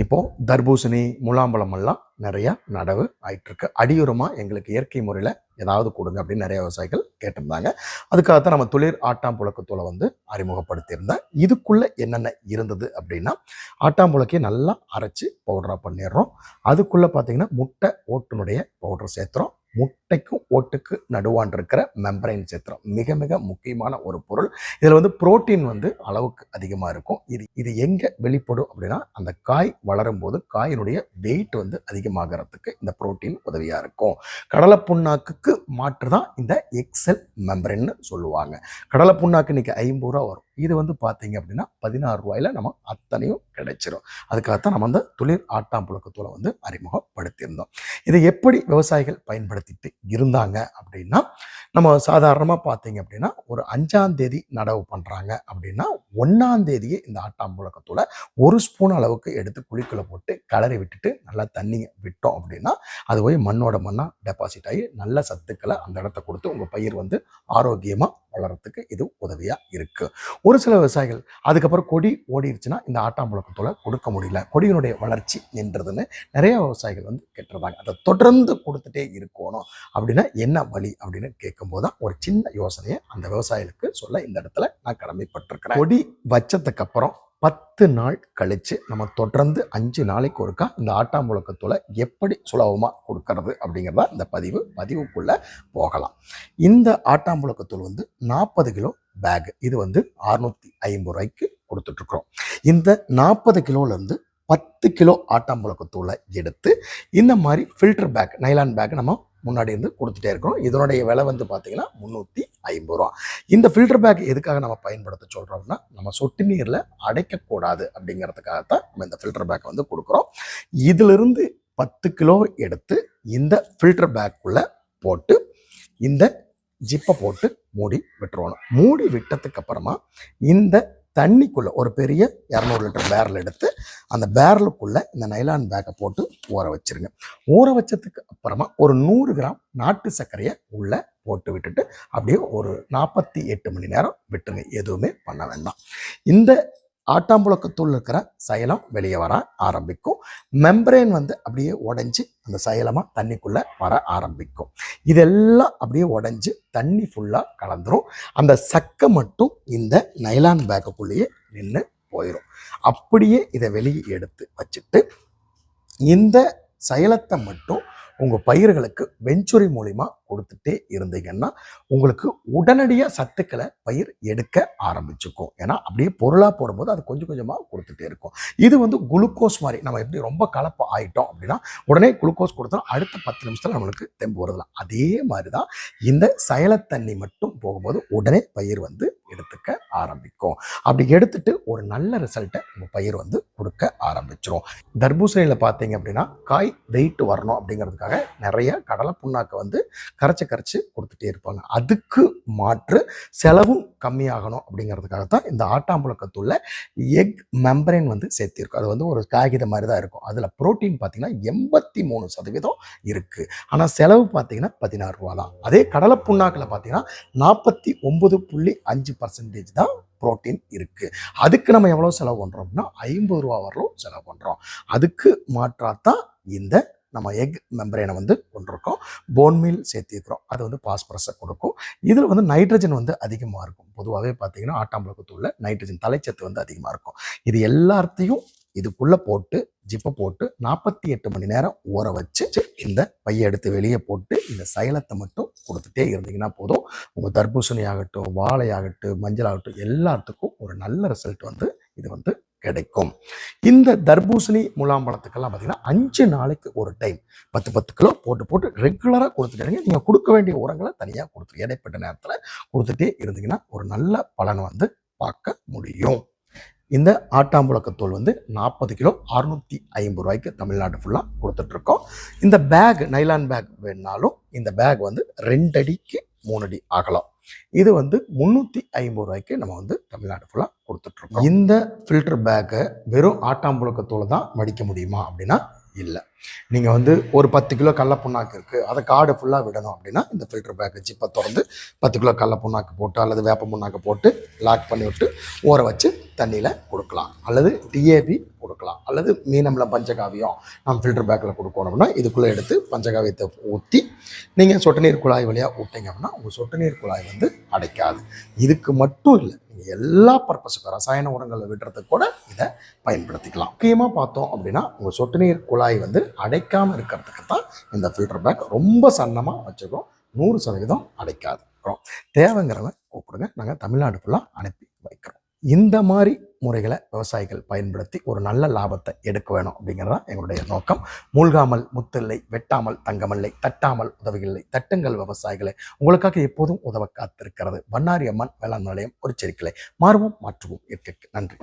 இப்போது தர்பூசணி முலாம்பழம் எல்லாம் நிறையா நடவு ஆயிட்டுருக்கு. அடியுரமாக எங்களுக்கு இயற்கை முறையில் ஏதாவது கொடுங்க அப்படின்னு நிறைய விவசாயிகள் கேட்டிருந்தாங்க. அதுக்காகத்தான் நம்ம துளிர் ஆட்டாம்புழக்கத்தூளை வந்து அறிமுகப்படுத்தியிருந்தேன். இதுக்குள்ளே என்னென்ன இருந்தது அப்படின்னா ஆட்டாம்புழக்கையை நல்லா அரைச்சி பவுடராக பண்ணிடுறோம். அதுக்குள்ளே பார்த்தீங்கன்னா முட்டை ஓட்டுனுடைய பவுடர் சேர்த்துறோம். முட்டைக்கும் ஓட்டுக்கு நடுவான் இருக்கிற மெம்பரைன் சேத்திரம். மிக மிக முக்கியமான ஒரு பொருள். இதில் வந்து புரோட்டீன் வந்து அளவுக்கு அதிகமாக இருக்கும். இது இது எங்கே வெளிப்படும் அப்படின்னா அந்த காய் வளரும் போது காயினுடைய வெயிட் வந்து அதிகமாகிறதுக்கு இந்த புரோட்டீன் உதவியாக இருக்கும். கடலை புண்ணாக்குக்கு மாற்று தான் இந்த எக்ஸல் மெம்பரைன்னு சொல்லுவாங்க. கடலை புண்ணாக்கு இன்னைக்கு ஐம்பது ரூபா வரும். இது வந்து பார்த்தீங்க அப்படின்னா பதினாறு ரூபாயில நம்ம அத்தனையும் கிடைச்சிரும். அதுக்காகத்தான் நம்ம அந்த துளிர் ஆட்டாம்புழக்கத்தூளை வந்து அறிமுகப்படுத்தியிருந்தோம். இதை எப்படி விவசாயிகள் பயன்படுத்திட்டு இருந்தாங்க அப்படின்னா நம்ம சாதாரணமாக பார்த்தீங்க அப்படின்னா ஒரு அஞ்சாம் தேதி நடவு பண்ணுறாங்க அப்படின்னா ஒன்றாம் தேதியே இந்த ஆட்டாம்புழக்கத்தூளை ஒரு ஸ்பூன் அளவுக்கு எடுத்து குழிக்குள்ள போட்டு கலரி விட்டுட்டு நல்லா தண்ணியை விட்டோம் அப்படின்னா அது போய் மண்ணோட மண்ணாக டெபாசிட் ஆகி நல்ல சத்துக்களை அந்த இடத்த கொடுத்து உங்கள் பயிர் வந்து ஆரோக்கியமாக வளர்கிறதுக்கு இது உதவியாக இருக்குது ஒரு சில விவசாயிகள் அதுக்கப்புறம் கொடி ஓடிடுச்சுன்னா இந்த ஆட்டாம்புழக்கத்தூளை கொடுக்க முடியல. கொடியினுடைய வளர்ச்சி நின்றதுன்னு நிறைய விவசாயிகள் வந்து கேட்டுருந்தாங்க. அதை தொடர்ந்து கொடுத்துட்டே இருக்கணும். அப்படின்னா என்ன வழி அப்படின்னு கேட்கும்போது தான் ஒரு சின்ன யோசனையை அந்த விவசாயிகளுக்கு சொல்ல இந்த இடத்துல நான் கடமைப்பட்டிருக்கிறேன். கொடி வச்சதுக்கு அப்புறம் பத்து நாள் கழித்து நம்ம தொடர்ந்து அஞ்சு நாளைக்கு ஒருக்கா இந்த ஆட்டாம்புழக்கத்தூளை எப்படி சுலபமாக கொடுக்கறது அப்படிங்கிறத இந்த பதிவு பதிவுக்குள்ளே போகலாம். இந்த ஆட்டாம்புழக்கத்தூள் வந்து நாற்பது கிலோ பேக் இது வந்து அறுநூற்றி ஐம்பது ரூபாய்க்கு கொடுத்துட்ருக்குறோம். இந்த நாற்பது கிலோலேருந்து பத்து கிலோ ஆட்டாம்புழக்கத்தூளை எடுத்து இந்த மாதிரி ஃபில்டர் பேக் நைலான் பேக் நம்ம முன்னாடி இருந்து கொடுத்துட்டே இருக்கிறோம் இதனுடைய விலை வந்து பார்த்தீங்கன்னா முந்நூற்றி ஐம்பது ரூபா. இந்த ஃபில்டர் பேக் எதுக்காக நம்ம பயன்படுத்த சொல்கிறோம்னா நம்ம சொட்டு நீரில் அடைக்கக்கூடாது அப்படிங்கிறதுக்காகத்தான் நம்ம இந்த ஃபில்டர் பேக் வந்து கொடுக்குறோம். இதிலிருந்து பத்து கிலோ எடுத்து இந்த ஃபில்டர் பேக்குள்ளே போட்டு இந்த ஜிப்பை போட்டு மூடி விட்டுருவோம் மூடி விட்டதுக்கு அப்புறமா இந்த தண்ணிக்குள்ளே ஒரு பெரிய இரநூறு லிட்டர் பேரல் எடுத்து அந்த பேரலுக்குள்ளே இந்த நைலான் பேக்கை போட்டு ஊற வச்சிருங்க. ஊற வச்சதுக்கு அப்புறமா ஒரு நூறு கிராம் நாட்டு சர்க்கரையை உள்ளே போட்டு விட்டுட்டு அப்படியே ஒரு நாற்பத்தி எட்டு மணி நேரம் விட்டுருங்க. எதுவுமே பண்ண வேண்டாம். இந்த ஆட்டாம்புழக்கத்தூள் இருக்கிற சைலம் வெளியே வர ஆரம்பிக்கும். மெம்பரேன் வந்து அப்படியே உடஞ்சி அந்த சைலமாக தண்ணிக்குள்ளே வர ஆரம்பிக்கும். இதெல்லாம் அப்படியே உடஞ்சி தண்ணி ஃபுல்லாக கலந்துரும். அந்த சக்கை மட்டும் இந்த நைலான் பேக்குள்ளேயே நின்று போயிடும் அப்படியே இதை வெளியே எடுத்து வச்சுட்டு இந்த சைலத்தை மட்டும் உங்கள் பயிர்களுக்கு வெஞ்சுரி மூலிமா கொடுத்துட்டே இருந்தீங்கன்னா உங்களுக்கு உடனடியாக சத்துக்களை பயிர் எடுக்க ஆரம்பிச்சுக்கும். ஏன்னா அப்படியே பொருளாக போடும்போது அது கொஞ்சம் கொஞ்சமாக கொடுத்துட்டே இருக்கும். இது வந்து குளுக்கோஸ் மாதிரி நம்ம எப்படி ரொம்ப கலப்பு ஆகிட்டோம் அப்படின்னா உடனே குளுக்கோஸ் கொடுத்தா அடுத்த பத்து நிமிஷத்தில் நம்மளுக்கு தெம்பு வருதலாம். அதே மாதிரி தான் இந்த சயலத்தண்ணி மட்டும் போகும்போது உடனே பயிர் வந்து எடுத்துக்க ஆரம்பிக்கும். அப்படி எடுத்துட்டு ஒரு நல்ல ரிசல்ட்டை உங்கள் பயிர் வந்து கொடுக்க ஆரம்பிச்சிடும் தர்பூசணியில் பார்த்தீங்க அப்படின்னா காய் வெயிட் வரணும் அப்படிங்கிறதுக்காக நிறைய கடலை புண்ணாக்கை வந்து கரைச்சி கரைச்சி கொடுத்துட்டே இருப்பாங்க. அதுக்கு மாற்று செலவும் கம்மியாகணும் அப்படிங்கிறதுக்காக தான் இந்த ஆட்டாம்புழக்கத்துள்ள எக் மெம்பரைன் வந்து சேர்த்திருக்கும். அது வந்து ஒரு காகிதம் மாதிரி தான் இருக்கும். அதில் புரோட்டீன் பார்த்தீங்கன்னா எண்பத்தி மூணு சதவீதம் இருக்குது ஆனால் செலவு பார்த்தீங்கன்னா பதினாறு ரூபா தான். அதே கடலை புண்ணாக்கில் பார்த்தீங்கன்னா நாற்பத்தி ஒன்பது புள்ளி அஞ்சு பர்சன்டேஜ் தான் ப்ரோட்டீன் இருக்குது அதுக்கு நம்ம எவ்வளோ செலவு பண்ணுறோம் அப்படின்னா ஐம்பது ரூபா வரலும் செலவு பண்ணுறோம் அதுக்கு மாற்றாத்தான் இந்த நம்ம எக் மெம்பரேனை வந்து கொண்டிருக்கோம். போன் மீல் சேர்த்திருக்கிறோம் அது வந்து பாஸ்பரஸை கொடுக்கும். இதில் வந்து நைட்ரஜன் வந்து அதிகமாக இருக்கும். பொதுவாகவே பார்த்தீங்கன்னா ஆட்டாம்பழக்கத்தூளில் நைட்ரஜன் தலைச்சத்து வந்து அதிகமாக இருக்கும். இது எல்லாத்தையும் இதுக்குள்ளே போட்டு ஜிப்பை போட்டு நாற்பத்தி எட்டு மணி நேரம் ஊற வச்சு இந்த பையை எடுத்து வெளியே போட்டு இந்த சைலத்தை மட்டும் கொடுத்துட்டே இருந்தீங்கன்னா போதும். உங்கள் தர்பூசணி ஆகட்டும் வாழை ஆகட்டும் மஞ்சள் ஆகட்டும் எல்லாத்துக்கும் ஒரு நல்ல ரிசல்ட் வந்து இது வந்து கிடைக்கும். இந்த தர்பூசணி முலாம்பழத்துக்கெல்லாம் பார்த்தீங்கன்னா அஞ்சு நாளைக்கு ஒரு டைம் பத்து பத்து கிலோ போட்டு போட்டு ரெகுலராக கொடுத்துட்டீங்க. நீங்கள் கொடுக்க வேண்டிய உரங்களை தனியாக கொடுத்துரு இடைப்பட்ட நேரத்தில் கொடுத்துட்டே இருந்தீங்கன்னா ஒரு நல்ல பலன் வந்து பார்க்க முடியும். இந்த ஆட்டாம்புழக்கத்தோல் வந்து நாற்பது கிலோ அறுநூற்றி ஐம்பது ரூபாய்க்கு தமிழ்நாடு ஃபுல்லாக கொடுத்துட்ருக்கோம். இந்த பேக் நைலான் பேக் வேணுனாலும் இந்த பேக் வந்து ரெண்டடிக்கு மூணு அடி அகலம் இது வந்து முந்நூற்றி ஐம்பது ரூபாய்க்கு நம்ம வந்து தமிழ்நாடு ஃபுல்லாக கொடுத்துட்ருக்கோம். இந்த ஃபில்டர் பேக்கை வெறும் ஆட்டாம்புழக்கத்தோல் தான் மடிக்க முடியுமா அப்படின்னா இல்லை. நீங்கள் வந்து ஒரு பத்து கிலோ கடல புண்ணாக்கு இருக்குது அதை காடு ஃபுல்லாக விடணும் அப்படின்னா இந்த ஃபில்டர் பேக்கை ஜிப்பை திறந்து பத்து கிலோ கடல புண்ணாக்கு போட்டு அல்லது வேப்ப புண்ணாக்கு போட்டு லாக் பண்ணி விட்டு ஊற வச்சு தண்ணியில் கொடுக்கலாம். அல்லது டிஏபி கொடுக்கலாம் அல்லது மீனம்ல பஞ்சகாவியம் நம்ம ஃபில்டர் பேக்கில் கொடுக்கணும் அப்படின்னா இதுக்குள்ளே எடுத்து பஞ்சகாவியத்தை ஊற்றி நீங்கள் சொட்டு நீர் குழாய் வழியாக விட்டீங்க அப்படின்னா உங்கள் சொட்டு நீர் குழாய் வந்து அடைக்காது. இதுக்கு மட்டும் இல்லை நீங்கள் எல்லா பர்பஸுக்கும் ரசாயன உரங்களை விடுறதுக்கு கூட இதை பயன்படுத்திக்கலாம். முக்கியமாக பார்த்தோம் அப்படின்னா உங்கள் சொட்டு நீர் குழாய் வந்து அடைக்காமல் இருக்கிறதுக்கு தான் இந்த ஃபில்டர் பேக் ரொம்ப சன்னமாக வச்சுருக்கோம் நூறு சதவீதம் அடைக்காது. அப்புறம் தேவைங்கிறவங்க கூப்பிடுங்க. நாங்கள் தமிழ்நாடு ஃபுல்லாக அனுப்பி வைக்கிறோம். இந்த மாதிரி முறைகளை விவசாயிகள் பயன்படுத்தி ஒரு நல்ல லாபத்தை எடுக்க வேணும் அப்படிங்கிறது தான் எங்களுடைய நோக்கம். மூழ்காமல் முத்தில்லை வெட்டாமல் தங்கமில்லை தட்டாமல் உதவியில்லை தட்டுங்கள் விவசாயிகளை. உங்களுக்காக எப்போதும் உதவ காத்திருக்கிறது பண்ணாரி அம்மன் வேளாண் நிலையம் ஒரு செருக்கிளை மாறுவோம் மாற்றுவோம் இயற்கைக்கு நன்றி.